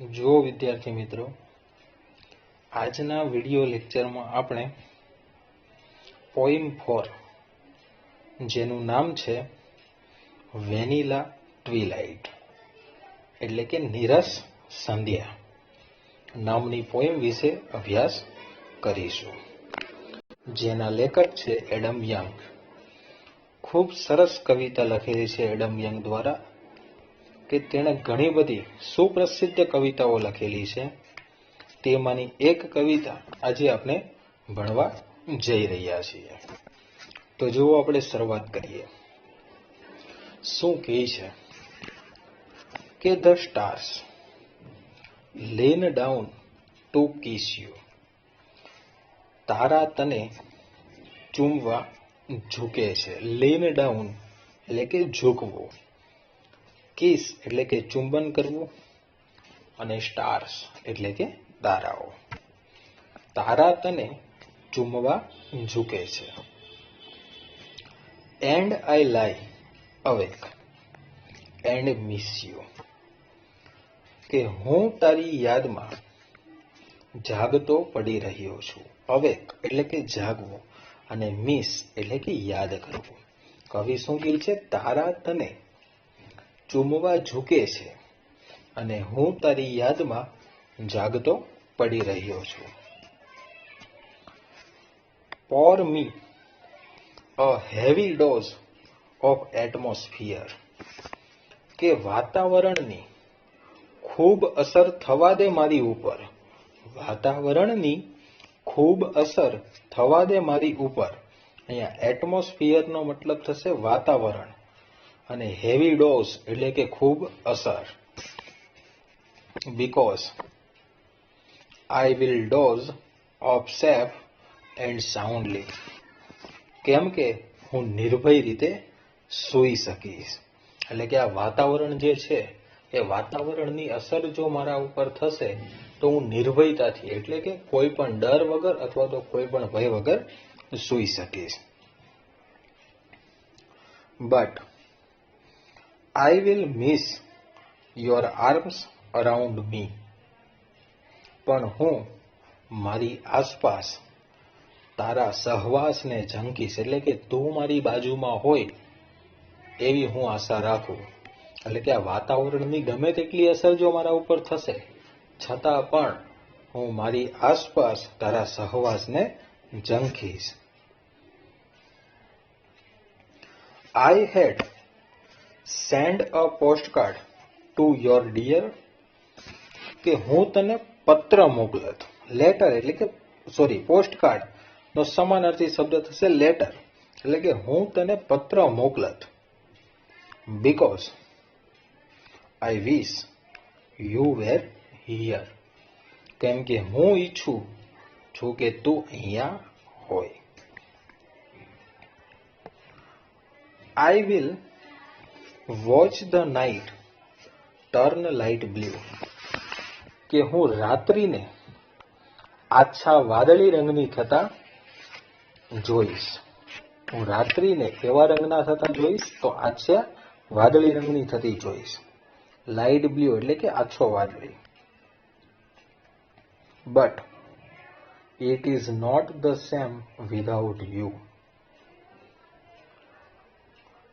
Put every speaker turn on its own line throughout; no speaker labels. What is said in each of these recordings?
જો વિદ્યાર્થી મિત્રો, આજના વિડિયો લેક્ચરમાં આપણે પોઈમ ફોર જેનું નામ છે વેનીલા ટ્વીલાઇટ એટલે કે નિરસ સંધ્યા. નામની પોઈમ વિશે અભ્યાસ કરીશું. જેના લેખક છે એડમ યંગ. ખૂબ સરસ કવિતા લખેલી છે એડમ યંગ દ્વારા. કે તેણે ઘણી બધી સુપ્રસિદ્ધ કવિતાઓ લખેલી છે. તેમાંની એક કવિતા આજે આપણે ભણવા જઈ રહ્યા છીએ. તો જુઓ આપણે શરૂઆત કરીએ. શું કહે છે? કે the stars lean down to kiss you. તારા તને ચૂમવા ઝૂકે છે. લેન ડાઉન એટલે કે ઝૂકવું. કિસ એટલે કે ચુંબન કરવું અને સ્ટાર્સ એટલે કે તારાઓ. તારા તને ચૂમવા ઝૂકે છે. એન્ડ આઈ લાઈ અવેક એન્ડ મિસ યુ કે હું તારી યાદમાં જાગતો પડી રહ્યો છું. અવેક એટલે કે જાગવું અને મિસ એટલે કે યાદ કરવું. કવિ શું કહે છે? તારા તને ચૂમવા ઝૂકે છે અને હું તારી યાદમાં જાગતો પડી રહ્યો છું. Pour me a heavy dose of atmosphere કે વાતાવરણની ખૂબ અસર થવા દે મારી ઉપર. વાતાવરણની ખૂબ અસર થવા દે મારી ઉપર. અહીંયા એટમોસ્ફિયરનો મતલબ થશે વાતાવરણ. અને હેવી ડોઝ એટલે કે ખૂબ અસર. Because I will doze off safe and soundly કેમ કે હું નિર્ભય રીતે સૂઈ શકીશ. એટલે કે આ વાતાવરણ જે છે, એ વાતાવરણની અસર જો મારા ઉપર થશે, તો હું નિર્ભયતાથી, એટલે કે કોઈ પણ ડર વગર અથવા તો કોઈ પણ ભય વગર સૂઈ શકીશ. But I will miss your arms around me પણ હું મારી આસપાસ તારા સહવાસને ઝંકીશ એટલે કે તું મારી બાજુમાં હોય એવી હું આશા રાખું. એટલે કે આ વાતાવરણની ગમે તેટલી અસર જો મારા ઉપર થશે, છતાં પણ હું મારી આસપાસ તારા સહવાસને ઝંખીશ I had send a postcard to your dear કે હું તને પત્ર મોકલત લેટર એટલે કે સોરી પોસ્ટકાર્ડ નો સમાનાર્થી શબ્દ થશે લેટર એટલે કે હું તને પત્ર મોકલત because I wish you were here કેમ કે હું ઈચ્છું છું કે તું અહીંયા હોય. I will watch the night turn light blue કે હું રાત્રિને આછા વાદળી રંગની થતા જોઈશ. હું રાત્રિને કેવા રંગના થતા જોઈશ તો આછા વાદળી રંગની થતી જોઈશ. લાઇટ બ્લુ એટલે કે આછો વાદળી. But it is not the same without you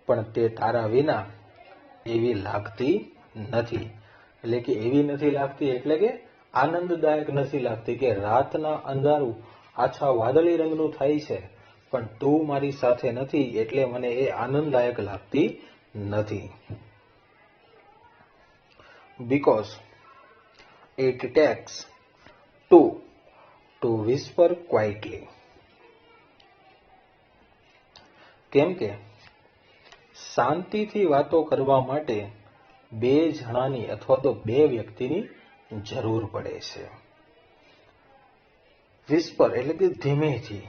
પણ તે તારા વિના એવી લાગતી નથી. એટલે કે એવી નથી લાગતી, એટલે કે આનંદદાયક નથી લાગતી કે રાતના અંધારું આછા વાદળી રંગનું થાય છે, પણ તું મારી સાથે નથી એટલે મને એ આનંદદાયક લાગતી નથી. Because it takes two to whisper quietly કેમ કે શાંતિથી વાતો કરવા માટે બે જણાની અથવા તો બે વ્યક્તિની જરૂર પડે છે. વિસ્પર એટલે કે ધીમેથી.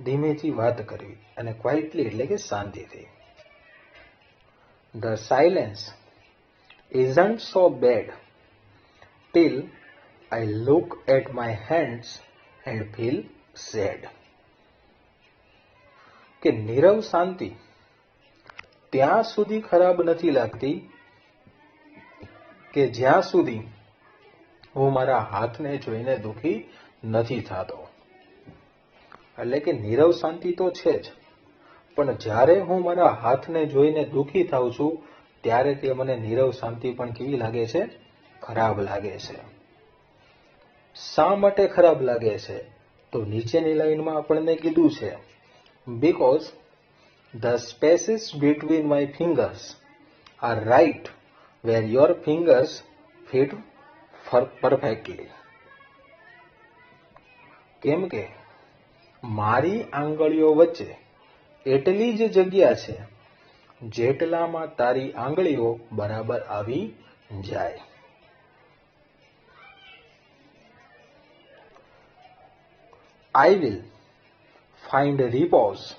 ધીમેથી વાત કરવી અને ક્વાઇટલી એટલે કે શાંતિથી. The silence isn't so bad till I look at my hands and feel sad કે નીરવ શાંતિ ત્યાં સુધી ખરાબ નથી લાગતી કે જ્યાં સુધી હું મારા હાથને જોઈને દુખી નથી થતો. એટલે કે નીરવ શાંતિ તો છે જ, પણ જ્યારે હું મારા હાથને જોઈને દુખી થાઉં છું, ત્યારે તે મને નીરવ શાંતિ પણ કેવી લાગે છે? ખરાબ લાગે છે. શા માટે ખરાબ લાગે છે? તો નીચેની લાઈનમાં આપણને કીધું છે. Because the spaces between my fingers are right where your fingers fit perfectly કેમ કે મારી આંગળીઓ વચ્ચે એટલી જ જગ્યા છે જેટલામાં તારી આંગળીઓ બરાબર આવી જાય. I will find repose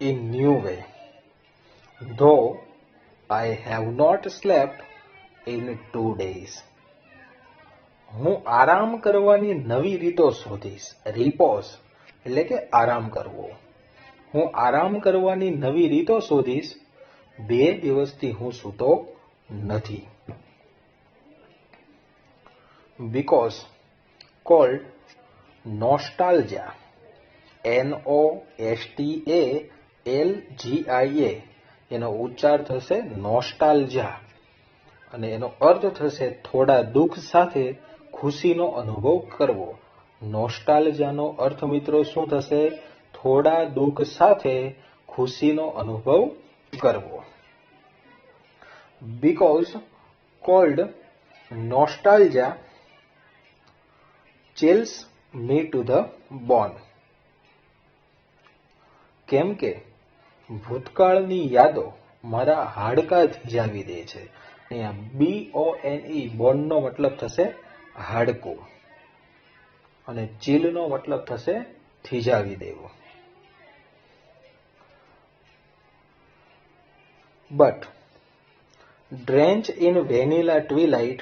in new way, though I have not slept in two days. હું આરામ કરવાની નવી રીતો શોધીશ. રિપોઝ એટલે કે આરામ કરવો. હું આરામ કરવાની નવી રીતો શોધીશ. બે દિવસથી હું સૂતો નથી. Because called nostalgia. N O S T A L G I A એનો ઉચ્ચાર થશે નોસ્ટાલ્જા અને એનો અર્થ થશે થોડા દુઃખ સાથે ખુશીનો અનુભવ કરવો. નોસ્ટાલ્જાનો અર્થ મિત્રો શું થશે? થોડા દુઃખ સાથે ખુશીનો અનુભવ કરવો. Because cold nostalgia chills me to the bone કેમ કે ભૂતકાળની યાદો મારા હાડકા થીજાવી દે છે. અહીંયા બી ઓ એન ઈ બોનનો મતલબ થશે હાડકું. અને ચીલનો મતલબ થશે થીજાવી દેવો. But drench in vanilla twilight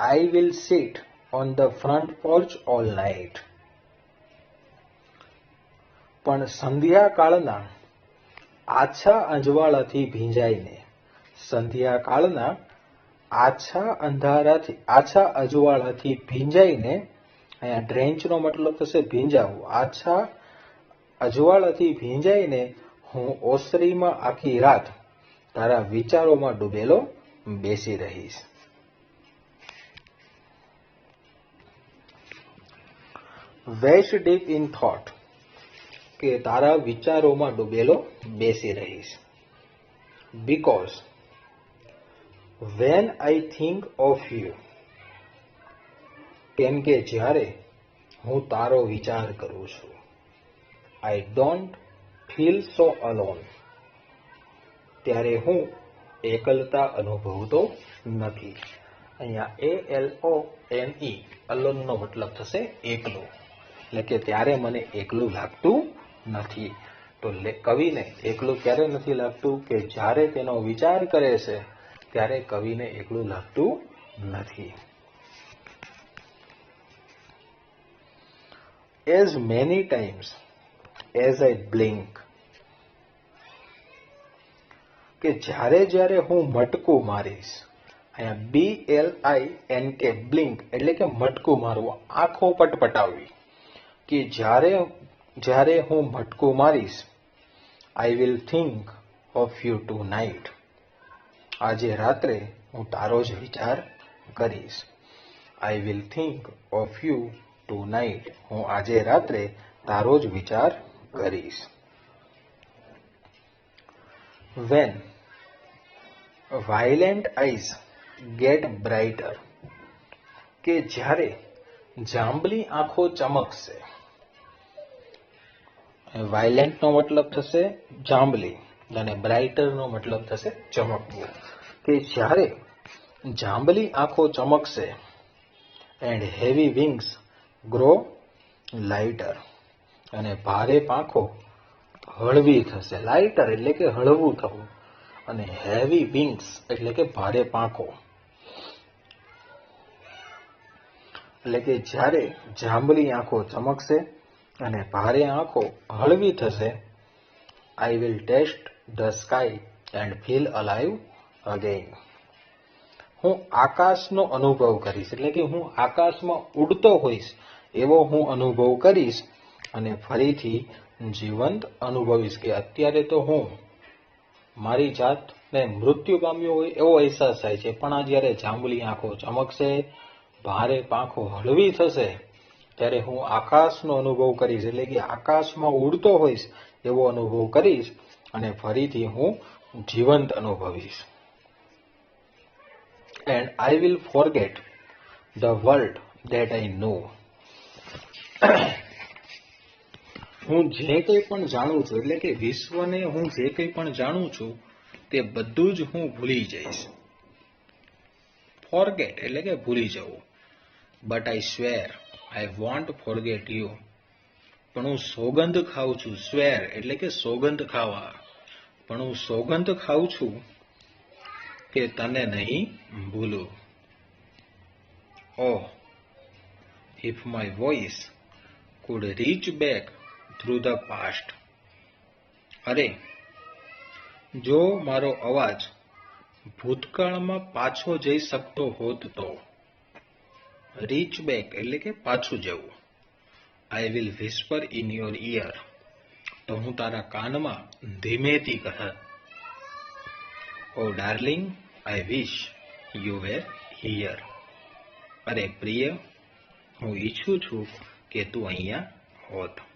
I will sit on the front porch all night. પણ સંધ્યાકાળના આછા અંજવાળાથી ભીંજાઈને સંધ્યાકાળના આછા અંધારાથી, આછા અજવાળાથી ભીંજાઈને અહીંયા ડ્રેન્ચનો મતલબ થશે ભીંજાવું આછા અજવાળાથી ભીંજાઈને હું ઓસરીમાં આખી રાત તારા વિચારોમાં ડૂબેલો બેસી રહીશ વેસ્ટ ડીપ ઇન થોટ કે તારા વિચારોમાં ડૂબેલો બેસી રહીશ. Because when I think of you કેમ કે જ્યારે હું તારો વિચાર કરું છું I don't feel so alone ત્યારે હું એકલતા અનુભવતો નથી. અહીંયા એ એલ ઓ એન ઈ અલોનનો મતલબ થશે એકલું. એટલે કે ત્યારે મને એકલું લાગતું નથી. તો કવિને એકલું ક્યારે નથી લાગતું? કે જ્યારે તેનો વિચાર કરે છે, ત્યારે કવિને એકલું લાગતું નથી. As many times as I blink કે જ્યારે જ્યારે હું મટકું મારીશ, અહીંયા B L I N K blink એટલે કે મટકું મારવું, આંખો પટપટાવવી. કે જ્યારે જ્યારે હું મટકું મારીશ I will think of you tonight આજે રાત્રે હું તારો જ વિચાર કરીશ I will think of you tonight હું આજે રાત્રે તારો જ વિચાર કરીશ when violent eyes get brighter કે જ્યારે જાંબલી આંખો ચમકશે વાયલેન્ટનો મતલબ થશે જાંબલી અને બ્રાઇટરનો મતલબ થશે ચમકવું. કે જ્યારે જાંબલી આંખો ચમકશે and heavy wings grow lighter અને ભારે પાંખો હળવી થશે. લાઇટર એટલે કે હળવું થવું અને હેવી વિંગ્સ એટલે કે ભારે પાંખો. એટલે કે જ્યારે જાંબલી આંખો ચમકશે અને ભારે આંખો હળવી થશે. I will taste the sky and feel alive again હું આકાશનો અનુભવ કરીશ. એટલે કે હું આકાશમાં ઉડતો હોઈશ, એવો હું અનુભવ કરીશ અને ફરીથી જીવંત અનુભવીશ કે અત્યારે તો હું મારી જાતને મૃત્યુ પામ્યો હોય એવો અહેસાસ થાય છે. પણ આ જ્યારે જાંબલી આંખો ચમકશે, ભારે પાંખો હળવી થશે ત્યારે હું આકાશનો અનુભવ કરીશ, એટલે કે આકાશમાં ઉડતો હોઈશ એવો અનુભવ કરીશ અને ફરીથી હું જીવંત અનુભવીશ. And I will forget the world that I know હું જે કંઈ પણ જાણું છું, એટલે કે વિશ્વને હું જે કંઈ પણ જાણું છું, તે બધું જ હું ભૂલી જઈશ. ફોરગેટ એટલે કે ભૂલી જવું. But I swear I won't forget you પણ હું સોગંધ ખાઉં છું સ્વેર એટલે કે સોગંધ ખાવા. પણ હું સોગંધ ખાઉં છું કે તને નહીં ભૂલું. ઓહ if my voice could reach back through the past અરે, જો મારો અવાજ ભૂતકાળમાં પાછો જઈ શકતો હોત તો. રીચ બેક એટલે કે પાછું જવું. I will whisper in your ear તો હું તારા કાનમાં ધીમેથી કહત ઓ darling I wish you were here અરે પ્રિય, હું ઈચ્છું છું કે તું અહીંયા હોત.